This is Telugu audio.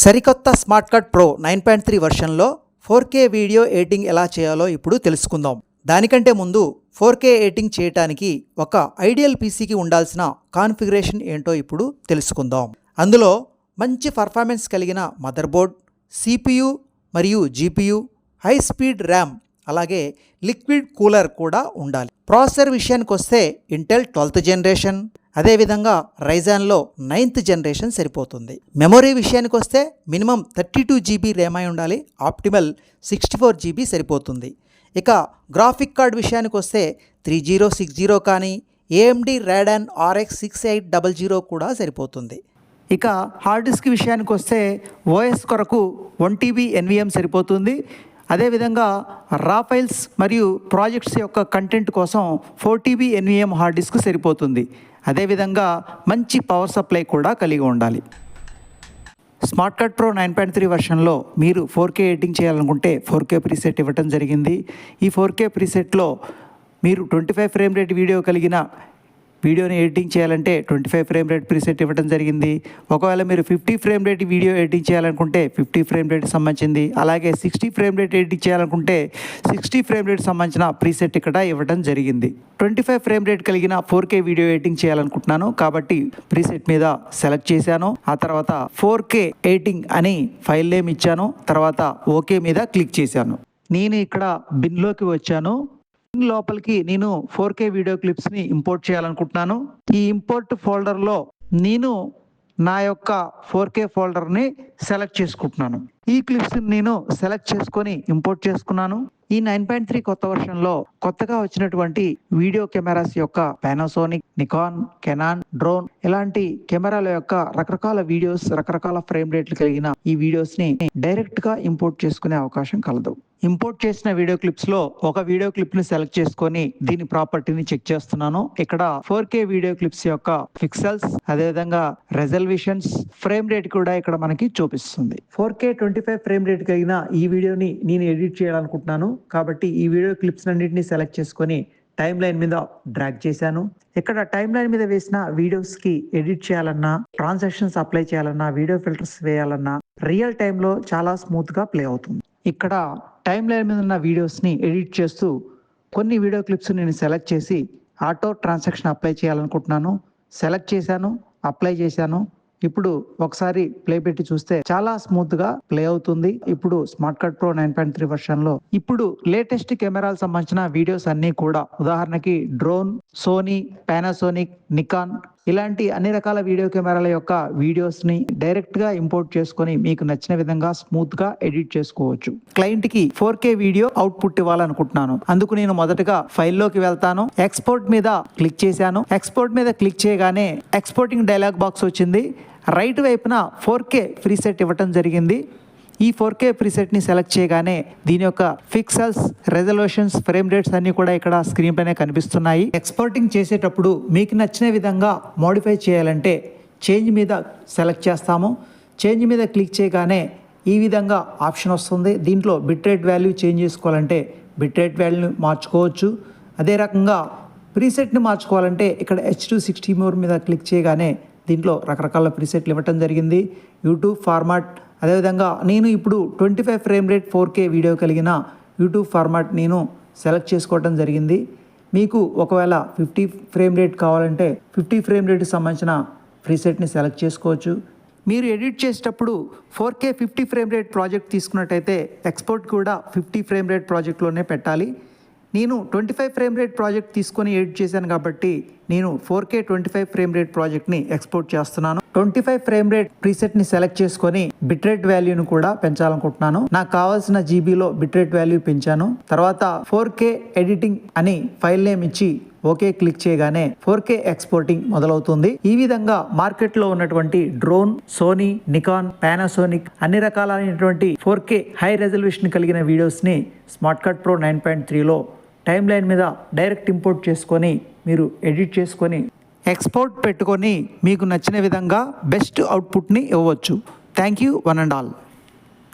సరికొత్త smart cut pro nine point three వర్షన్లో four K video editing ఎలా చేయాలో ఇప్పుడు తెలుసుకుందాం. దానికంటే ముందు ఫోర్ కే ఎడిటింగ్ చేయటానికి ఒక ఐడియల్ పీసీకి ఉండాల్సిన కాన్ఫిగరేషన్ ఏంటో ఇప్పుడు తెలుసుకుందాం. అందులో మంచి పర్ఫార్మెన్స్ కలిగిన మదర్బోర్డ్ సిపియు మరియు జీపీయు హై స్పీడ్ ర్యామ్ అలాగే లిక్విడ్ కూలర్ కూడా ఉండాలి. ప్రాసెసర్ విషయానికి వస్తే ఇంటెల్ ట్వెల్త్ జనరేషన్ అదేవిధంగా రైజాన్లో నైన్త్ జనరేషన్ సరిపోతుంది. మెమొరీ విషయానికి వస్తే minimum thirty two GB RAM అయి ఉండాలి ఆప్టిమల్ సిక్స్టీ ఫోర్ జీబీ సరిపోతుంది. ఇక గ్రాఫిక్ కార్డ్ విషయానికి వస్తే త్రీ జీరో సిక్స్ జీరో కానీ AMD Radeon RX six eight double zero కూడా సరిపోతుంది. ఇక హార్డ్ డిస్క్ విషయానికి వస్తే ఓఎస్ కొరకు వన్ టీబీ ఎన్విఎం సరిపోతుంది. అదేవిధంగా రాఫైల్స్ మరియు ప్రాజెక్ట్స్ యొక్క కంటెంట్ కోసం four TB NVMe hard disk సరిపోతుంది. అదేవిధంగా మంచి పవర్ సప్లై కూడా కలిగి ఉండాలి. Smart card pro nine point three వర్షన్లో మీరు ఫోర్ కే ఎడిటింగ్ చేయాలనుకుంటే ఫోర్ కే ప్రీసెట్ ఇవ్వటం జరిగింది. ఈ ఫోర్ కే ప్రీసెట్లో మీరు twenty five frame rate video కలిగిన వీడియోని ఎడిటింగ్ చేయాలంటే twenty five frame rate preset ఇవ్వడం జరిగింది. ఒకవేళ మీరు fifty frame rate video editing చేయాలనుకుంటే ఫిఫ్టీ ఫ్రేమ్ రేట్ సంబంధించింది. అలాగే సిక్స్టీ ఫ్రేమ్ రేట్ ఎడిటింగ్ చేయాలనుకుంటే సిక్స్టీ ఫ్రేమ్ రేట్ సంబంధించిన ప్రీసెట్ ఇక్కడ ఇవ్వడం జరిగింది. ట్వంటీ ఫైవ్ ఫ్రేమ్ రేట్ కలిగిన ఫోర్ కే వీడియో ఎడిటింగ్ చేయాలనుకుంటున్నాను. కాబట్టి ప్రీసెట్ మీద సెలెక్ట్ చేశాను. ఆ తర్వాత ఫోర్ కే ఎడిటింగ్ అని ఫైల్ నేమ్ ఇచ్చాను. తర్వాత ఓకే మీద క్లిక్ చేశాను. నేను ఇక్కడ బిన్లోకి వచ్చాను. లోపలికి నేను ఫోర్ కే వీడియో క్లిప్స్ని ఇంపోర్ట్ చేయాలనుకుంటున్నాను. ఈ ఇంపోర్ట్ ఫోల్డర్లో నేను నా యొక్క ఫోర్ కే ఫోల్డర్ని సెలెక్ట్ చేసుకుంటున్నాను. ఈ క్లిప్స్ నేను సెలెక్ట్ చేసుకొని ఇంపోర్ట్ చేసుకున్నాను. ఈ నైన్ పాయింట్ త్రీ కొత్త వర్షన్లో కొత్తగా వచ్చినటువంటి వీడియో కెమెరాస్ యొక్క పానాసోనిక్ నికాన్ కెనాన్ డ్రోన్ ఇలాంటి కెమెరాల యొక్క రకరకాల వీడియోస్ రకరకాల ఫ్రేమ్ రేట్లు కలిగిన ఈ వీడియోస్ని డైరెక్ట్గా ఇంపోర్ట్ చేసుకునే అవకాశం కలదు. ఇంపోర్ట్ చేసిన వీడియో క్లిప్స్లో ఒక వీడియో క్లిప్ని సెలెక్ట్ చేసుకొని దీని ప్రాపర్టీని చెక్ చేస్తున్నాను. ఇక్కడ ఫోర్ కే వీడియో క్లిప్స్ యొక్క పిక్సెల్స్ అదేవిధంగా రెజల్యూషన్స్ ఫ్రేమ్ రేట్ కూడా ఇక్కడ మనకి చూ చూపిస్తుంది. Four K twenty five frame rate కలిగిన ఈ వీడియోని నేను ఎడిట్ చేయాలనుకుంటున్నాను. కాబట్టి ఈ వీడియో క్లిప్స్ అన్నింటినీ సెలెక్ట్ చేసుకొని టైం లైన్ మీద డ్రాగ్ చేశాను. ఇక్కడ టైం లైన్ మీద వేసిన వీడియోస్కి ఎడిట్ చేయాలన్నా ట్రాన్సాక్షన్స్ అప్లై చేయాలన్నా వీడియో ఫిల్టర్స్ వేయాలన్నా రియల్ టైంలో చాలా స్మూత్గా ప్లే అవుతుంది. ఇక్కడ టైం లైన్ మీద ఉన్న వీడియోస్ని ఎడిట్ చేస్తూ కొన్ని వీడియో క్లిప్స్ నేను సెలెక్ట్ చేసి ఆటో ట్రాన్సాక్షన్ అప్లై చేయాలనుకుంటున్నాను. సెలెక్ట్ చేశాను అప్లై చేశాను. ఇప్పుడు ఒకసారి ప్లే పెట్టి చూస్తే చాలా స్మూత్గా ప్లే అవుతుంది. ఇప్పుడు smart card pro nine point three వర్షన్లో ఇప్పుడు లేటెస్ట్ కెమెరాలకు సంబంధించిన వీడియోస్ అన్ని కూడా ఉదాహరణకి డ్రోన్ సోనీ పానాసోనిక్ నికాన్ ఇలాంటి అన్ని రకాల వీడియో కెమెరాల యొక్క వీడియోస్ని డైరెక్ట్గా ఇంపోర్ట్ చేసుకొని మీకు నచ్చిన విధంగా స్మూత్గా ఎడిట్ చేసుకోవచ్చు. క్లయింట్కి ఫోర్ కే వీడియో అవుట్పుట్ ఇవ్వాలనుకుంటున్నాను. అందుకు నేను మొదటగా ఫైల్లోకి వెళ్తాను. ఎక్స్పోర్ట్ మీద క్లిక్ చేశాను. ఎక్స్పోర్ట్ మీద క్లిక్ చేయగానే ఎక్స్పోర్టింగ్ డైలాగ్ బాక్స్ వచ్చింది. రైట్ వైపున ఫోర్ కే ప్రీసెట్ ఇవ్వటం జరిగింది. ఈ ఫోర్ కే ప్రీసెట్ని సెలెక్ట్ చేయగానే దీని యొక్క ఫిక్సల్స్ రెజల్యూషన్స్ ఫ్రేమ్ రేట్స్ అన్ని కూడా ఇక్కడ స్క్రీన్ పైన కనిపిస్తున్నాయి. ఎక్స్పోర్టింగ్ చేసేటప్పుడు మీకు నచ్చిన విధంగా మోడిఫై చేయాలంటే చేంజ్ మీద సెలెక్ట్ చేస్తాము. చేంజ్ మీద క్లిక్ చేయగానే ఈ విధంగా ఆప్షన్ వస్తుంది. దీంట్లో బిట్ రేట్ వాల్యూ చేంజ్ చేసుకోవాలంటే బిట్ రేట్ వాల్యూని మార్చుకోవచ్చు. అదే రకంగా ప్రీసెట్ని మార్చుకోవాలంటే ఇక్కడ హెచ్ టూ సిక్స్టీ మోర్ మీద క్లిక్ చేయగానే దీంట్లో రకరకాల ప్రీసెట్లు ఇవ్వటం జరిగింది. యూట్యూబ్ ఫార్మాట్ అదేవిధంగా నేను ఇప్పుడు twenty five frame rate four K video కలిగిన యూట్యూబ్ ఫార్మాట్ నేను సెలెక్ట్ చేసుకోవడం జరిగింది. మీకు ఒకవేళ ఫిఫ్టీ ఫ్రేమ్ రేట్ కావాలంటే ఫిఫ్టీ ఫ్రేమ్ రేట్కి సంబంధించిన ప్రీసెట్ని సెలెక్ట్ చేసుకోవచ్చు. మీరు ఎడిట్ చేసేటప్పుడు four K fifty frame rate project తీసుకున్నట్టయితే ఎక్స్పోర్ట్ కూడా ఫిఫ్టీ ఫ్రేమ్ రేట్ ప్రాజెక్ట్లోనే పెట్టాలి. నేను twenty five frame rate project తీసుకొని ఎడిట్ చేశాను కాబట్టి నేను four K twenty five frame rate ప్రాజెక్ట్ని ఎక్స్పోర్ట్ చేస్తున్నాను. ట్వంటీ ఫైవ్ ఫ్రేమ్ రేట్ ప్రీసెట్ని సెలెక్ట్ చేసుకొని బిట్ రేట్ వాల్యూను కూడా పెంచాలనుకుంటున్నాను. నాకు కావాల్సిన జీబీలో బిట్ రేట్ వాల్యూ పెంచాను. తర్వాత ఫోర్ కే ఎడిటింగ్ అని ఫైల్ నేమ్ ఇచ్చి ఓకే క్లిక్ చేయగానే ఫోర్ కే ఎక్స్పోర్టింగ్ మొదలవుతుంది. ఈ విధంగా మార్కెట్లో ఉన్నటువంటి డ్రోన్ సోనీ నికాన్ పానాసోనిక్ అన్ని రకాలైనటువంటి ఫోర్ కే హై రెజల్యూషన్ కలిగిన వీడియోస్ని smart cut pro nine point త్రీలో టైమ్ లైన్ మీద డైరెక్ట్ ఇంపోర్ట్ చేసుకొని మీరు ఎడిట్ చేసుకొని ఎక్స్పోర్ట్ పెట్టుకొని మీకు నచ్చిన విధంగా బెస్ట్ అవుట్పుట్ని ఇవ్వచ్చు thank you one and all